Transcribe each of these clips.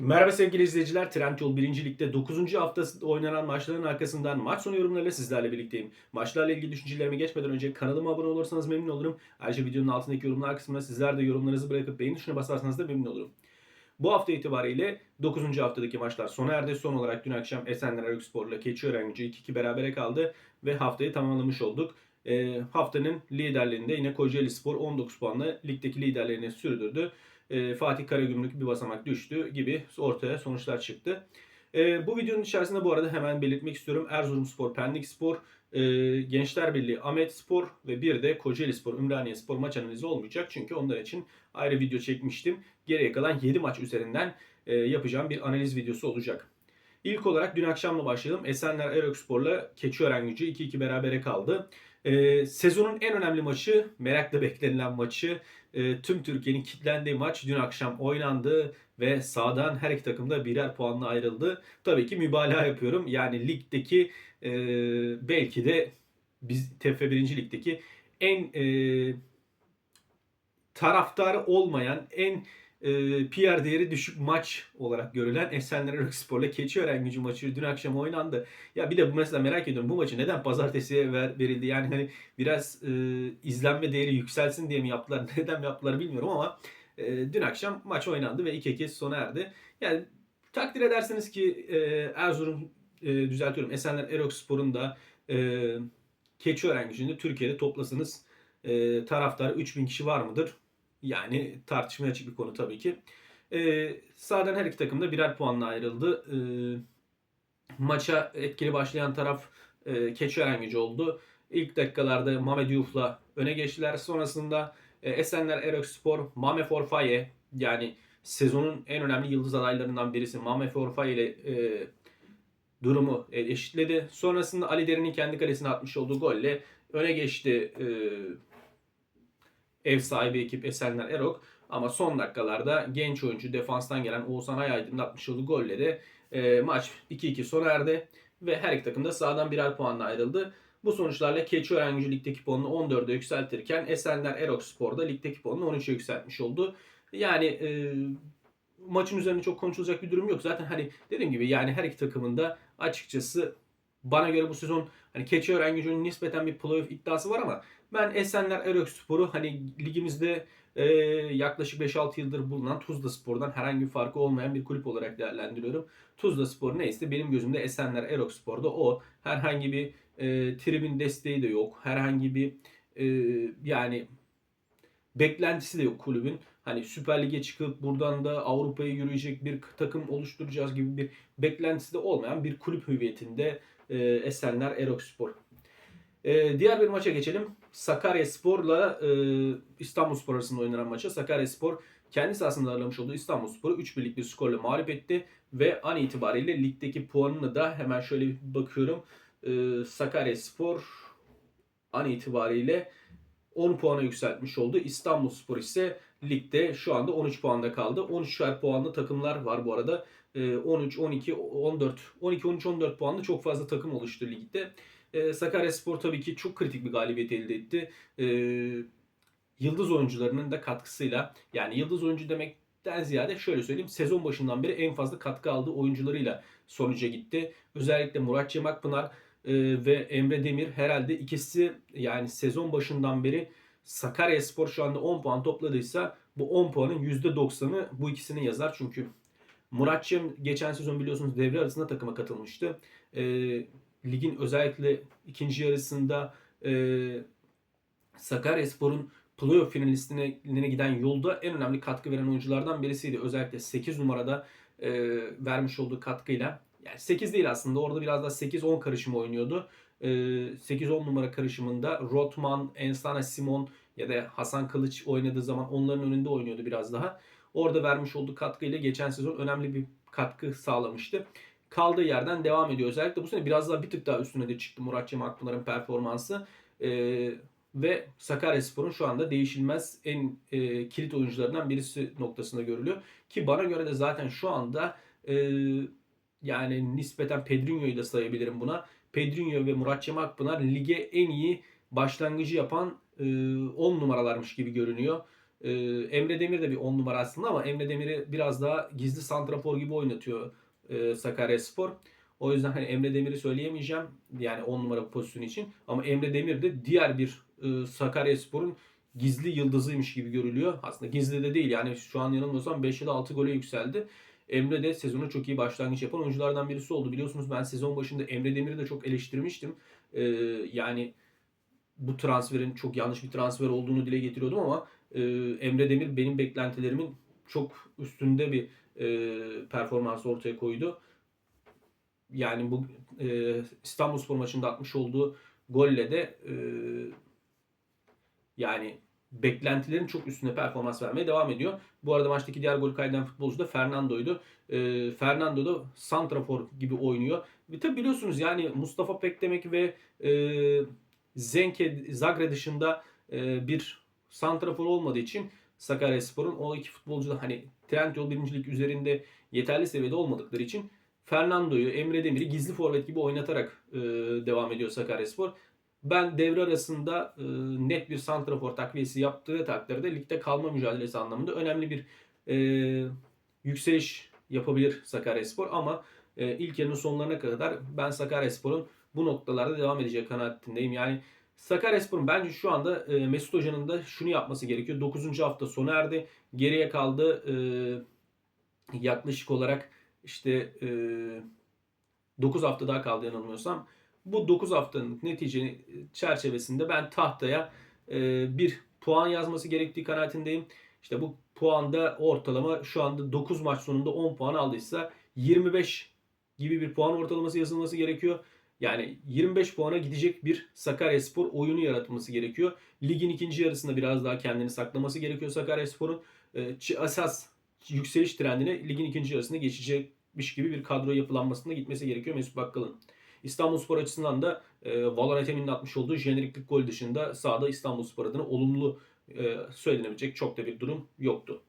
Merhaba sevgili izleyiciler. Trendyol 1. Lig'de 9. haftasında oynanan maçların arkasından maç sonu yorumlarıyla sizlerle birlikteyim. Maçlarla ilgili düşüncelerime geçmeden önce kanalıma abone olursanız memnun olurum. Ayrıca videonun altındaki yorumlar kısmına sizler de yorumlarınızı bırakıp beğeni tuşuna basarsanız da memnun olurum. Bu hafta itibariyle 9. haftadaki maçlar sona erdi. Son olarak dün akşam Esenler Erokspor ile Keçiören Gücü 2-2 berabere kaldı ve haftayı tamamlamış olduk. E, haftanın liderliğinde yine Kocaeli Spor 19 puanla ligdeki liderlerini sürdürdü. E, Fatih Karagümrük bir basamak düştü gibi ortaya sonuçlar çıktı. E, bu videonun içerisinde bu arada hemen belirtmek istiyorum. Erzurumspor, Pendik Spor, e, Gençler Birliği, Ahmet Spor ve bir de Kocaeli Spor, Ümraniye Spor maç analizi olmayacak. Çünkü onlar için ayrı video çekmiştim. Geriye kalan 7 maç üzerinden e, yapacağım bir analiz videosu olacak. İlk olarak dün akşamla başlayalım. Esenler Erokspor'la Keçiören Gücü 2-2 berabere kaldı. Ee, sezonun en önemli maçı, merakla beklenilen maçı, e, tüm Türkiye'nin kilitlendiği maç dün akşam oynandı ve sağdan her iki takım da birer puanla ayrıldı. Tabii ki mübalağa yapıyorum. Yani ligdeki e, belki de biz TFF 1. Lig'deki en e, taraftarı olmayan, en e, PR değeri düşük maç olarak görülen Esenler Erokspor'la Keçiören gücü maçı dün akşam oynandı. Ya bir de bu mesela merak ediyorum bu maçı neden pazartesiye ver, verildi? Yani hani biraz e, izlenme değeri yükselsin diye mi yaptılar? Neden yaptılar bilmiyorum ama e, dün akşam maç oynandı ve 2-2 sona erdi. Yani takdir edersiniz ki e, Erzurum e, düzeltiyorum Esenler Erokspor'un da e, Keçiören gücünde Türkiye'de toplasanız e, taraftarı 3000 kişi var mıdır? Yani tartışmaya açık bir konu tabii ki. Ee, sağdan her iki takım da birer puanla ayrıldı. Ee, maça etkili başlayan taraf e, Keçiören gücü oldu. İlk dakikalarda Mame Diouf'la öne geçtiler. Sonrasında e, Esenler Erokspor, Mame Forfaye yani sezonun en önemli yıldız adaylarından birisi Mame Forfaye ile e, durumu eşitledi. Sonrasında Ali Derin'in kendi kalesine atmış olduğu golle öne geçti e, ev sahibi ekip Esenler Erok. Ama son dakikalarda genç oyuncu defanstan gelen Oğuzhan Ayaydın'ın atmış olduğu golle de e, maç 2-2 sona erdi. Ve her iki takım da sağdan birer puanla ayrıldı. Bu sonuçlarla Keçiören Gücü ligdeki puanını 14'e yükseltirken Esenler Erok Spor da ligdeki puanını 13'e yükseltmiş oldu. Yani e, maçın üzerine çok konuşulacak bir durum yok. Zaten hani dediğim gibi yani her iki takımın da açıkçası bana göre bu sezon hani Keçiören Gücü'nün nispeten bir playoff iddiası var ama ben Esenler Erokspor'u hani ligimizde e, yaklaşık 5-6 yıldır bulunan Tuzla Spor'dan herhangi bir farkı olmayan bir kulüp olarak değerlendiriyorum. Tuzla Spor neyse benim gözümde Esenler Erokspor'da o. Herhangi bir e, tribün desteği de yok. Herhangi bir e, yani beklentisi de yok kulübün. Hani Süper Lig'e çıkıp buradan da Avrupa'ya yürüyecek bir takım oluşturacağız gibi bir beklentisi de olmayan bir kulüp hüviyetinde e, Esenler Erokspor. E, diğer bir maça geçelim. Sakarya Spor'la e, İstanbul Spor arasında oynanan maça Sakarya Spor kendi sahasında ağırlamış olduğu İstanbul Spor'u 3 birlik bir skorla mağlup etti ve an itibariyle ligdeki puanını da hemen şöyle bir bakıyorum. E, Sakarya Spor an itibariyle 10 puana yükseltmiş oldu. İstanbul Spor ise ligde şu anda 13 puanda kaldı. 13'er puanlı takımlar var bu arada. 13, 12, 14, 12, 13, 14 puanlı çok fazla takım oluştu ligde. E, Sakarya Spor tabii ki çok kritik bir galibiyet elde etti. E, yıldız oyuncularının da katkısıyla yani yıldız oyuncu demekten ziyade şöyle söyleyeyim sezon başından beri en fazla katkı aldığı oyuncularıyla sonuca gitti. Özellikle Murat Cem Akpınar e, ve Emre Demir herhalde ikisi yani sezon başından beri Sakarya Spor şu anda 10 puan topladıysa bu 10 puanın %90'ı bu ikisini yazar. Çünkü Murat Cem geçen sezon biliyorsunuz devre arasında takıma katılmıştı. E, ligin özellikle ikinci yarısında e, Sakaryaspor'un playoff finalistine giden yolda en önemli katkı veren oyunculardan birisiydi. Özellikle 8 numarada e, vermiş olduğu katkıyla. Yani 8 değil aslında orada biraz daha 8-10 karışımı oynuyordu. E, 8-10 numara karışımında Rotman, Ensana Simon ya da Hasan Kılıç oynadığı zaman onların önünde oynuyordu biraz daha. Orada vermiş olduğu katkıyla geçen sezon önemli bir katkı sağlamıştı kaldığı yerden devam ediyor. Özellikle bu sene biraz daha bir tık daha üstüne de çıktı Murat Cem Akpınar'ın performansı. Ee, ve Sakaryaspor'un şu anda değişilmez en e, kilit oyuncularından birisi noktasında görülüyor. Ki bana göre de zaten şu anda e, yani nispeten Pedrinho'yu da sayabilirim buna. Pedrinho ve Murat Cem Akpınar lige en iyi başlangıcı yapan e, 10 numaralarmış gibi görünüyor. Ee, Emre Demir de bir 10 numara aslında ama Emre Demir'i biraz daha gizli santrafor gibi oynatıyor e, Sakaryaspor. O yüzden hani Emre Demir'i söyleyemeyeceğim. Yani 10 numara pozisyonu için. Ama Emre Demir de diğer bir e, Sakaryaspor'un gizli yıldızıymış gibi görülüyor. Aslında gizli de değil. Yani şu an yanılmıyorsam 5 ya da 6 gole yükseldi. Emre de sezona çok iyi başlangıç yapan oyunculardan birisi oldu. Biliyorsunuz ben sezon başında Emre Demir'i de çok eleştirmiştim. Ee, yani bu transferin çok yanlış bir transfer olduğunu dile getiriyordum ama e, Emre Demir benim beklentilerimin çok üstünde bir e, performans ortaya koydu. Yani bu e, İstanbulspor maçında atmış olduğu golle de e, yani beklentilerin çok üstünde performans vermeye devam ediyor. Bu arada maçtaki diğer gol kaydeden futbolcu da Fernando'ydu. E, Fernando da santrafor gibi oynuyor. Ve tabi biliyorsunuz yani Mustafa Pekdemek ve e, Zenke Zagre dışında e, bir santrafor olmadığı için Sakaryaspor'un o iki futbolcu da hani Trendyol birincilik üzerinde yeterli seviyede olmadıkları için Fernando'yu, Emre Demir'i gizli forvet gibi oynatarak e, devam ediyor Sakaryaspor. Ben devre arasında e, net bir santrafor takviyesi yaptığı takdirde ligde kalma mücadelesi anlamında önemli bir e, yükseliş yapabilir Sakaryaspor ama e, ilk yarının sonlarına kadar ben Sakaryaspor'un bu noktalarda devam edecek kanaatindeyim. Yani Sakaryaspor'un bence şu anda e, Mesut Hoca'nın da şunu yapması gerekiyor. 9. hafta sona erdi. Geriye kaldı e, yaklaşık olarak işte e, 9 hafta daha kaldı yanılmıyorsam. Bu 9 haftanın netice çerçevesinde ben tahtaya e, bir puan yazması gerektiği kanaatindeyim. İşte bu puanda ortalama şu anda 9 maç sonunda 10 puan aldıysa 25 gibi bir puan ortalaması yazılması gerekiyor. Yani 25 puana gidecek bir Sakaryaspor oyunu yaratması gerekiyor. Ligin ikinci yarısında biraz daha kendini saklaması gerekiyor Sakaryaspor'un. E, esas yükseliş trendine ligin ikinci yarısında geçecekmiş gibi bir kadro yapılanmasında gitmesi gerekiyor Mesut Bakkal'ın. İstanbulspor açısından da e, Valor Ethem'in atmış olduğu jeneriklik gol dışında sahada İstanbulspor adına olumlu e, söylenebilecek çok da bir durum yoktu.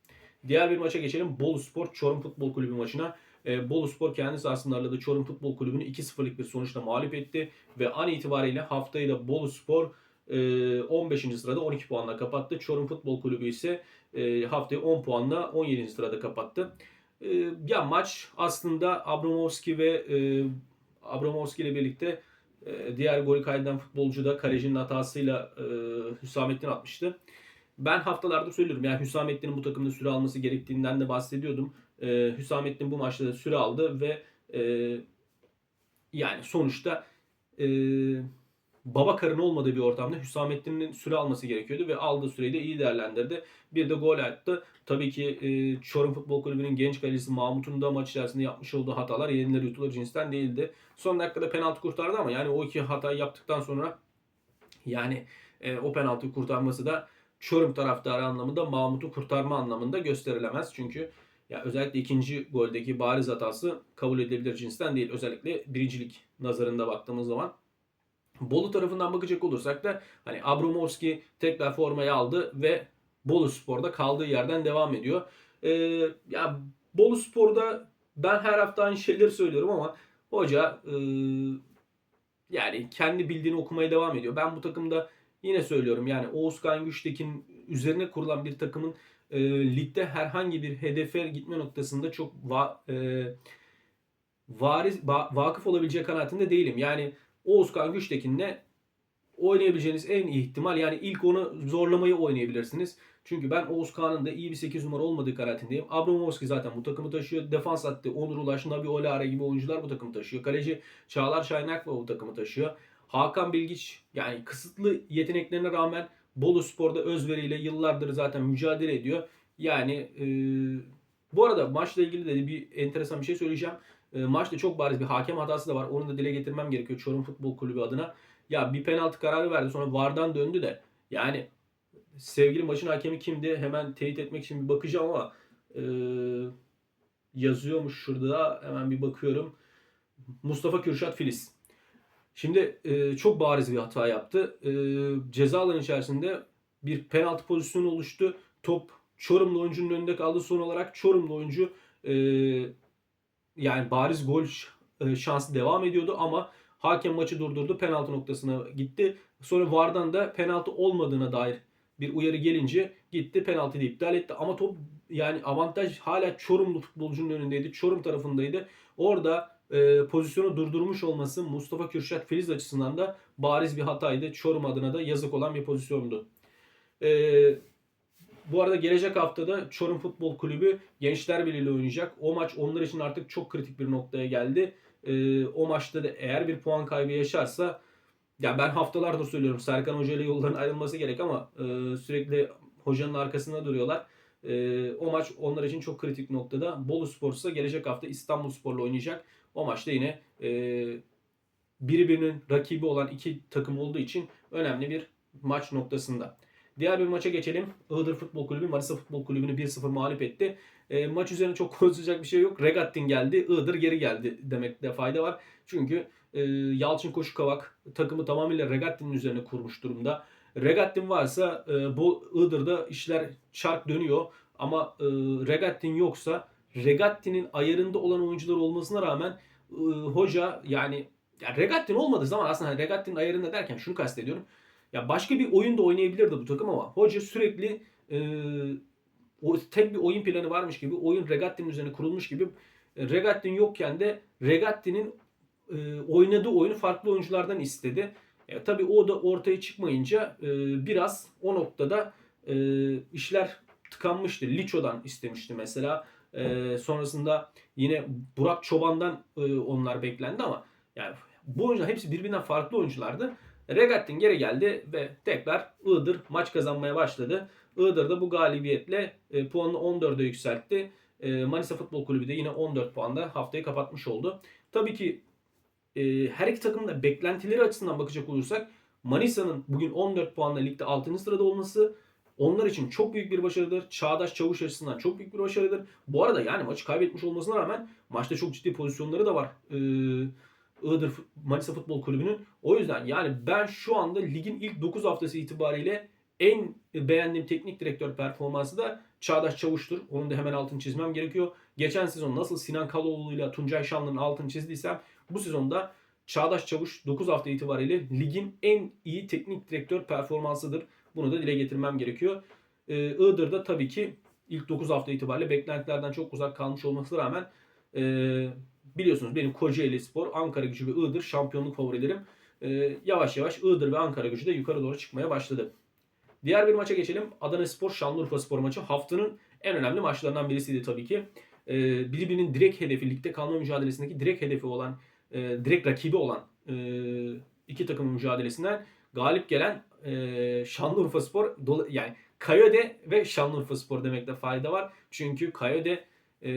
Diğer bir maça geçelim. Bolu Spor Çorum Futbol Kulübü maçına. E, Bolu Spor kendi sahasında ağırladığı Çorum Futbol Kulübü'nü 2-0'lık bir sonuçla mağlup etti. Ve an itibariyle haftayı da Bolu Spor e, 15. sırada 12 puanla kapattı. Çorum Futbol Kulübü ise e, haftayı 10 puanla 17. sırada kapattı. E, ya maç aslında Abramovski ve e, Abramovski ile birlikte e, diğer golü kaydeden futbolcu da kalecinin hatasıyla e, Hüsamettin atmıştı. Ben haftalardır söylüyorum yani Hüsamettin'in bu takımda süre alması gerektiğinden de bahsediyordum. E, Hüsamettin bu maçta da süre aldı ve e, yani sonuçta e, baba karın olmadığı bir ortamda Hüsamettin'in süre alması gerekiyordu ve aldığı süreyi de iyi değerlendirdi. Bir de gol attı. Tabii ki e, Çorum Futbol Kulübü'nün genç kalecisi Mahmut'un da maç içerisinde yapmış olduğu hatalar yenilir yutulur cinsten değildi. Son dakikada penaltı kurtardı ama yani o iki hatayı yaptıktan sonra yani e, o penaltıyı kurtarması da Çorum taraftarı anlamında Mahmut'u kurtarma anlamında gösterilemez. Çünkü ya özellikle ikinci goldeki bariz hatası kabul edilebilir cinsten değil. Özellikle birincilik nazarında baktığımız zaman. Bolu tarafından bakacak olursak da hani Abramovski tekrar formayı aldı ve Bolu Spor'da kaldığı yerden devam ediyor. Ee, ya Bolu Spor'da ben her hafta aynı şeyleri söylüyorum ama hoca e, yani kendi bildiğini okumaya devam ediyor. Ben bu takımda yine söylüyorum yani Oğuzkan Güçtekin üzerine kurulan bir takımın e, ligde herhangi bir hedefe gitme noktasında çok va, e, variz, va, vakıf olabilecek kanaatinde değilim. Yani Oğuzkan Güçtekin'le oynayabileceğiniz en iyi ihtimal yani ilk onu zorlamayı oynayabilirsiniz. Çünkü ben Oğuzkan'ın da iyi bir 8 numara olmadığı kanaatindeyim. Abramovski zaten bu takımı taşıyor. Defans hattı Onur Ulaş, Nabi Olara gibi oyuncular bu takımı taşıyor. Kaleci Çağlar Şaynak bu takımı taşıyor. Hakan Bilgiç yani kısıtlı yeteneklerine rağmen Bolu Spor'da özveriyle yıllardır zaten mücadele ediyor. Yani e, bu arada maçla ilgili de bir enteresan bir şey söyleyeceğim. E, maçta çok bariz bir hakem hatası da var. Onu da dile getirmem gerekiyor Çorum Futbol Kulübü adına. Ya bir penaltı kararı verdi sonra VAR'dan döndü de yani sevgili maçın hakemi kimdi hemen teyit etmek için bir bakacağım ama e, yazıyormuş şurada hemen bir bakıyorum. Mustafa Kürşat Filiz. Şimdi e, çok bariz bir hata yaptı. E, ceza içerisinde bir penaltı pozisyonu oluştu. Top Çorumlu oyuncunun önünde kaldı. Son olarak Çorumlu oyuncu e, yani bariz gol e, şansı devam ediyordu ama hakem maçı durdurdu. Penaltı noktasına gitti. Sonra VAR'dan da penaltı olmadığına dair bir uyarı gelince gitti penaltıyı iptal etti. Ama top yani avantaj hala Çorumlu futbolcunun önündeydi. Çorum tarafındaydı. Orada e, pozisyonu durdurmuş olması Mustafa Kürşat Filiz açısından da bariz bir hataydı. Çorum adına da yazık olan bir pozisyondu. E, bu arada gelecek haftada Çorum Futbol Kulübü Gençler Birliği oynayacak. O maç onlar için artık çok kritik bir noktaya geldi. E, o maçta da eğer bir puan kaybı yaşarsa ya ben haftalardır söylüyorum Serkan Hoca ile yolların ayrılması gerek ama e, sürekli hocanın arkasında duruyorlar. E, o maç onlar için çok kritik noktada. Bolu Spor ise gelecek hafta İstanbul Spor'la oynayacak. O maçta yine e, birbirinin rakibi olan iki takım olduğu için önemli bir maç noktasında. Diğer bir maça geçelim. Iğdır Futbol Kulübü Manisa Futbol Kulübü'nü 1-0 mağlup etti. E, maç üzerine çok konuşacak bir şey yok. Regattin geldi, Iğdır geri geldi demekte fayda var. Çünkü e, Yalçın Koşukavak takımı tamamıyla Regattin'in üzerine kurmuş durumda. Regattin varsa e, bu Iğdır'da işler çark dönüyor. Ama e, Regattin yoksa Regattin'in ayarında olan oyuncular olmasına rağmen e, hoca yani ya Regattin olmadığı zaman aslında hani Regattin'in ayarında derken şunu kastediyorum. Ya başka bir oyun da oynayabilirdi bu takım ama hoca sürekli e, o tek bir oyun planı varmış gibi oyun Regattin'in üzerine kurulmuş gibi e, Regattin yokken de Regattin'in e, oynadığı oyunu farklı oyunculardan istedi. E, tabii o da ortaya çıkmayınca e, biraz o noktada e, işler tıkanmıştı. Liço'dan istemişti mesela. E, sonrasında yine Burak Çoban'dan e, onlar beklendi ama yani bu oyuncular hepsi birbirinden farklı oyunculardı. Regattin geri geldi ve tekrar Iğdır maç kazanmaya başladı. Iğdır da bu galibiyetle e, puanını 14'e yükseltti. E, Manisa Futbol Kulübü de yine 14 puanda haftayı kapatmış oldu. Tabii ki e, her iki takımın da beklentileri açısından bakacak olursak Manisa'nın bugün 14 puanla ligde 6. sırada olması onlar için çok büyük bir başarıdır. Çağdaş Çavuş açısından çok büyük bir başarıdır. Bu arada yani maçı kaybetmiş olmasına rağmen maçta çok ciddi pozisyonları da var. Ee, Iğdır Manisa Futbol Kulübü'nün. O yüzden yani ben şu anda ligin ilk 9 haftası itibariyle en beğendiğim teknik direktör performansı da Çağdaş Çavuş'tur. Onun da hemen altını çizmem gerekiyor. Geçen sezon nasıl Sinan Kaloğlu ile Tuncay Şanlı'nın altını çizdiysem bu sezonda Çağdaş Çavuş 9 hafta itibariyle ligin en iyi teknik direktör performansıdır. Bunu da dile getirmem gerekiyor. Ee, Iğdır'da tabii ki ilk 9 hafta itibariyle beklentilerden çok uzak kalmış olmasına rağmen e, biliyorsunuz benim Kocaeli Spor, Ankara Gücü ve Iğdır şampiyonluk favorilerim. E, yavaş yavaş Iğdır ve Ankara Gücü de yukarı doğru çıkmaya başladı. Diğer bir maça geçelim. Adana Spor, Şanlıurfa Spor maçı haftanın en önemli maçlarından birisiydi tabii ki. E, birbirinin direkt hedefi, ligde kalma mücadelesindeki direkt hedefi olan, e, direkt rakibi olan e, iki takımın mücadelesinden galip gelen e, Şanlıurfa Spor yani Kayode ve Şanlıurfa Spor demekte fayda var. Çünkü Kayode e,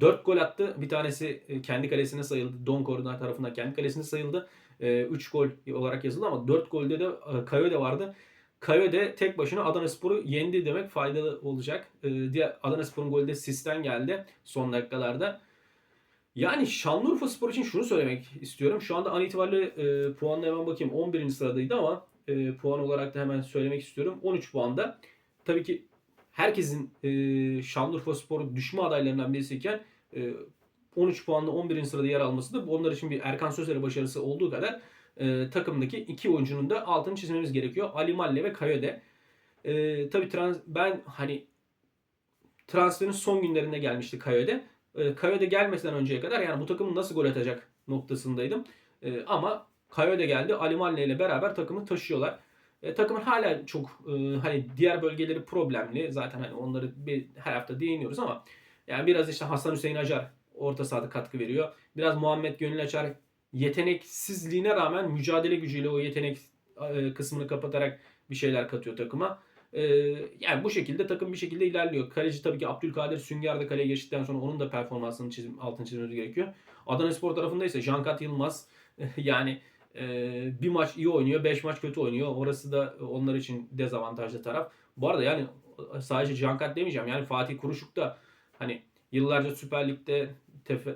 4 gol attı. Bir tanesi kendi kalesine sayıldı. Don Cordonar tarafından kendi kalesine sayıldı. E, 3 gol olarak yazıldı ama 4 golde de Kayode vardı. Kayode tek başına Adana Spor'u yendi demek faydalı olacak. Diğer Adana Spor'un golü de Sis'ten geldi son dakikalarda. Yani Şanlıurfa Spor için şunu söylemek istiyorum. Şu anda an itibariyle e, puanla hemen bakayım 11. sıradaydı ama e, puan olarak da hemen söylemek istiyorum. 13 puanda. Tabii ki herkesin e, Şanlıurfa Spor düşme adaylarından birisiyken e, 13 puanla 11. sırada yer alması da onlar için bir Erkan Sözer'e başarısı olduğu kadar e, takımdaki iki oyuncunun da altını çizmemiz gerekiyor. Ali Malle ve Kayode. E, tabii trans, ben hani transferin son günlerinde gelmişti Kayode. Kayode gelmesinden önceye kadar yani bu takımın nasıl gol atacak noktasındaydım. E, ama Kayode geldi. Ali ile beraber takımı taşıyorlar. E, takımın hala çok e, hani diğer bölgeleri problemli. Zaten hani onları bir, her hafta değiniyoruz ama yani biraz işte Hasan Hüseyin Acar orta sahada katkı veriyor. Biraz Muhammed Gönül Açar yeteneksizliğine rağmen mücadele gücüyle o yetenek e, kısmını kapatarak bir şeyler katıyor takıma. E, yani bu şekilde takım bir şekilde ilerliyor. Kaleci tabii ki Abdülkadir Sünger de kaleye geçtikten sonra onun da performansını çizim, altını çizmemiz gerekiyor. Adana Spor tarafında ise Jankat Yılmaz yani e, bir maç iyi oynuyor, 5 maç kötü oynuyor. Orası da onlar için dezavantajlı taraf. Bu arada yani sadece Jankat demeyeceğim. Yani Fatih Kuruşuk da hani yıllarca Süper Lig'de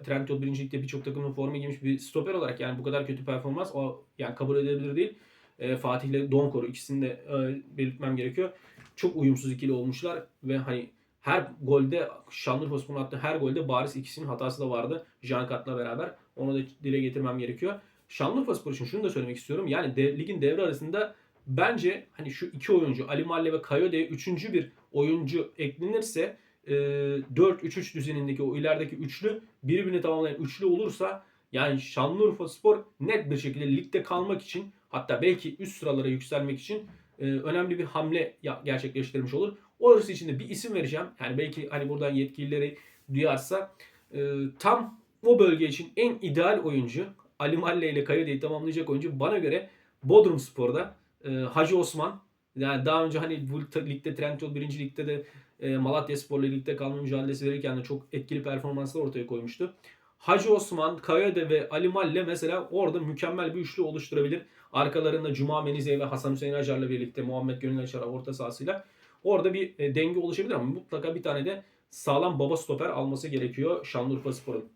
Trendyol 1. Lig'de birçok takımın formu giymiş bir stoper olarak yani bu kadar kötü performans o yani kabul edilebilir değil. E, Fatih ile Donkoru ikisini de e, belirtmem gerekiyor. Çok uyumsuz ikili olmuşlar ve hani her golde Şanlıurfa Spor'un attığı her golde bariz ikisinin hatası da vardı. Jankat'la beraber. Onu da dile getirmem gerekiyor. Şanlıurfa Spor için şunu da söylemek istiyorum. Yani dev, ligin devre arasında Bence hani şu iki oyuncu Ali Malle ve Kayode'ye üçüncü bir oyuncu eklenirse e, 4-3-3 düzenindeki o ilerideki üçlü birbirini tamamlayan üçlü olursa yani Şanlıurfa Spor net bir şekilde ligde kalmak için hatta belki üst sıralara yükselmek için e, önemli bir hamle gerçekleştirmiş olur. Orası için de bir isim vereceğim. Yani belki hani buradan yetkilileri duyarsa e, tam o bölge için en ideal oyuncu Ali Malle ile Kayode'yi tamamlayacak oyuncu bana göre Bodrum Spor'da e, Hacı Osman. Yani daha önce hani bu ligde Trendyol 1. ligde de e, Malatya Spor'la ligde kalma mücadelesi verirken de çok etkili performanslar ortaya koymuştu. Hacı Osman, Kayode ve Ali Malle mesela orada mükemmel bir üçlü oluşturabilir. Arkalarında Cuma Menize ve Hasan Hüseyin Acar'la birlikte Muhammed Gönül Açar orta sahasıyla. Orada bir e, denge oluşabilir ama mutlaka bir tane de sağlam baba stoper alması gerekiyor Şanlıurfa Spor'un.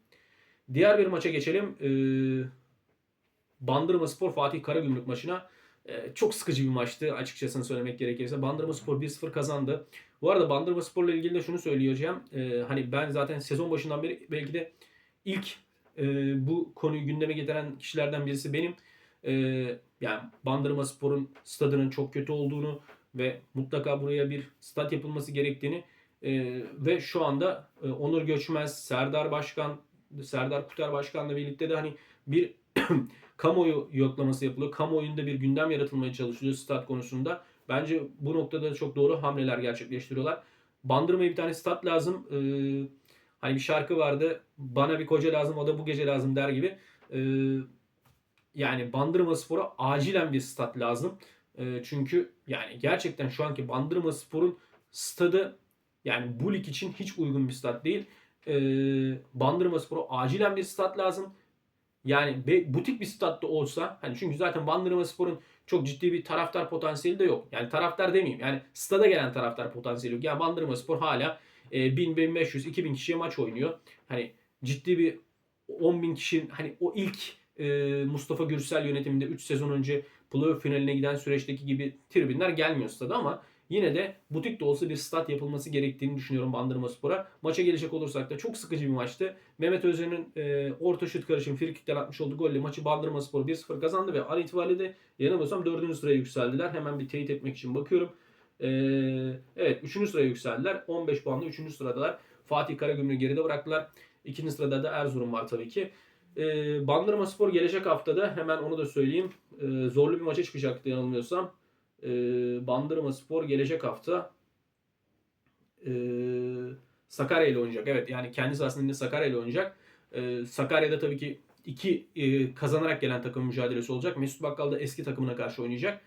Diğer bir maça geçelim. Ee, Bandırma Spor Fatih Karagümrük maçına. Ee, çok sıkıcı bir maçtı açıkçası söylemek gerekirse. Bandırma Spor 1-0 kazandı. Bu arada Bandırma Spor'la ilgili de şunu söyleyeceğim. Ee, hani ben zaten sezon başından beri belki de ilk e, bu konuyu gündeme getiren kişilerden birisi benim. Ee, yani Bandırma Spor'un stadının çok kötü olduğunu ve mutlaka buraya bir stat yapılması gerektiğini e, ve şu anda e, Onur Göçmez, Serdar Başkan, Serdar Kuter Başkan'la birlikte de hani bir kamuoyu yoklaması yapılıyor. Kamuoyunda bir gündem yaratılmaya çalışılıyor stat konusunda. Bence bu noktada çok doğru hamleler gerçekleştiriyorlar. Bandırma'ya bir tane stat lazım. Ee, hani bir şarkı vardı. Bana bir koca lazım o da bu gece lazım der gibi. Ee, yani Bandırma Spor'a acilen bir stat lazım. Ee, çünkü yani gerçekten şu anki Bandırma Spor'un stadı yani bu lig için hiç uygun bir stat değil. Ee, Bandırma Spor'a acilen bir stat lazım. Yani be, butik bir statta olsa hani çünkü zaten Bandırma Spor'un çok ciddi bir taraftar potansiyeli de yok. Yani taraftar demeyeyim. Yani stada gelen taraftar potansiyeli yok. Yani Bandırma Spor hala e, 1000 1500 2000 kişiye maç oynuyor. Hani ciddi bir 10 bin kişinin hani o ilk e, Mustafa Gürsel yönetiminde 3 sezon önce playoff finaline giden süreçteki gibi tribünler gelmiyor stada ama yine de butik de olsa bir stat yapılması gerektiğini düşünüyorum Bandırma Spor'a. Maça gelecek olursak da çok sıkıcı bir maçtı. Mehmet Özer'in e, orta şut karışım frikikten atmış olduğu golle maçı Bandırma Spor 1-0 kazandı ve an itibariyle de yanılmıyorsam 4. sıraya yükseldiler. Hemen bir teyit etmek için bakıyorum. E, evet 3. sıraya yükseldiler. 15 puanla 3. sıradalar. Fatih Karagümrük'ü geride bıraktılar. 2. sırada da Erzurum var tabii ki. E, Bandırma Spor gelecek haftada hemen onu da söyleyeyim. E, zorlu bir maça çıkacaktı yanılmıyorsam. E, Bandırma Spor gelecek hafta e, Sakarya ile oynayacak. Evet yani kendi sahasında Sakarya ile oynayacak. E, Sakarya'da tabii ki iki e, kazanarak gelen takım mücadelesi olacak. Mesut Bakkal da eski takımına karşı oynayacak.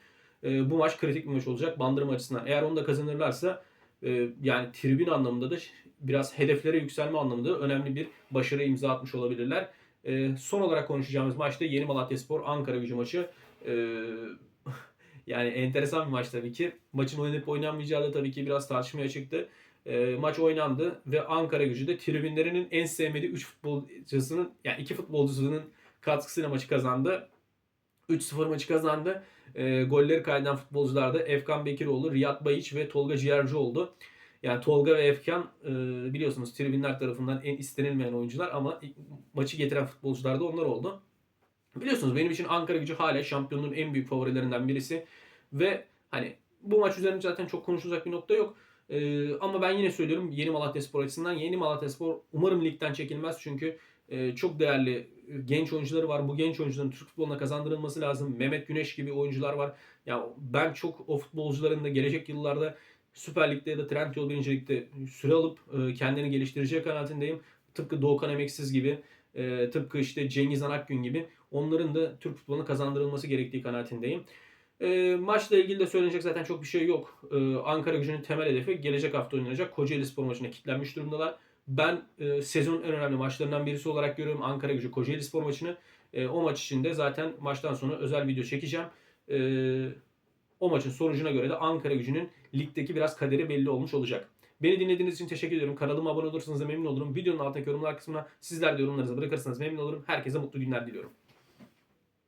E, bu maç kritik bir maç olacak Bandırma açısından. Eğer onu da kazanırlarsa e, yani tribün anlamında da biraz hedeflere yükselme anlamında önemli bir başarı imza atmış olabilirler. E, son olarak konuşacağımız maçta Yeni Malatya Spor Ankara gücü maçı. E, yani enteresan bir maç tabii ki. Maçın oynanıp oynanmayacağı da tabii ki biraz tartışmaya çıktı. E, maç oynandı ve Ankara gücü de tribünlerinin en sevmediği 3 futbolcusunun yani iki futbolcusunun katkısıyla maçı kazandı. 3-0 maçı kazandı. E, golleri kaydeden futbolcular da Efkan Bekiroğlu, Riyad Bayiç ve Tolga Ciğerci oldu. Yani Tolga ve Efkan e, biliyorsunuz tribünler tarafından en istenilmeyen oyuncular ama maçı getiren futbolcular da onlar oldu. Biliyorsunuz benim için Ankara gücü hala şampiyonluğun en büyük favorilerinden birisi. Ve hani bu maç üzerinde zaten çok konuşulacak bir nokta yok. Ee, ama ben yine söylüyorum Yeni Malatya Spor açısından Yeni Malatya Spor umarım ligden çekilmez çünkü e, çok değerli e, genç oyuncuları var. Bu genç oyuncuların Türk futboluna kazandırılması lazım. Mehmet Güneş gibi oyuncular var. Ya ben çok o futbolcuların da gelecek yıllarda Süper Lig'de ya da Trendyol 1. Lig'de süre alıp e, kendini geliştireceği kanaatindeyim. Tıpkı Doğukan Emeksiz gibi, e, tıpkı işte Cengiz Anakgün gibi onların da Türk futboluna kazandırılması gerektiği kanaatindeyim. E, maçla ilgili de söylenecek zaten çok bir şey yok. E, Ankara gücünün temel hedefi gelecek hafta oynanacak Kocaeli Spor maçına kilitlenmiş durumdalar. Ben e, sezonun en önemli maçlarından birisi olarak görüyorum Ankara gücü Kocaeli Spor maçını. E, o maç için de zaten maçtan sonra özel video çekeceğim. E, o maçın sonucuna göre de Ankara gücünün ligdeki biraz kaderi belli olmuş olacak. Beni dinlediğiniz için teşekkür ediyorum. Kanalıma abone olursanız da memnun olurum. Videonun altındaki yorumlar kısmına sizler de yorumlarınızı bırakırsanız memnun olurum. Herkese mutlu günler diliyorum.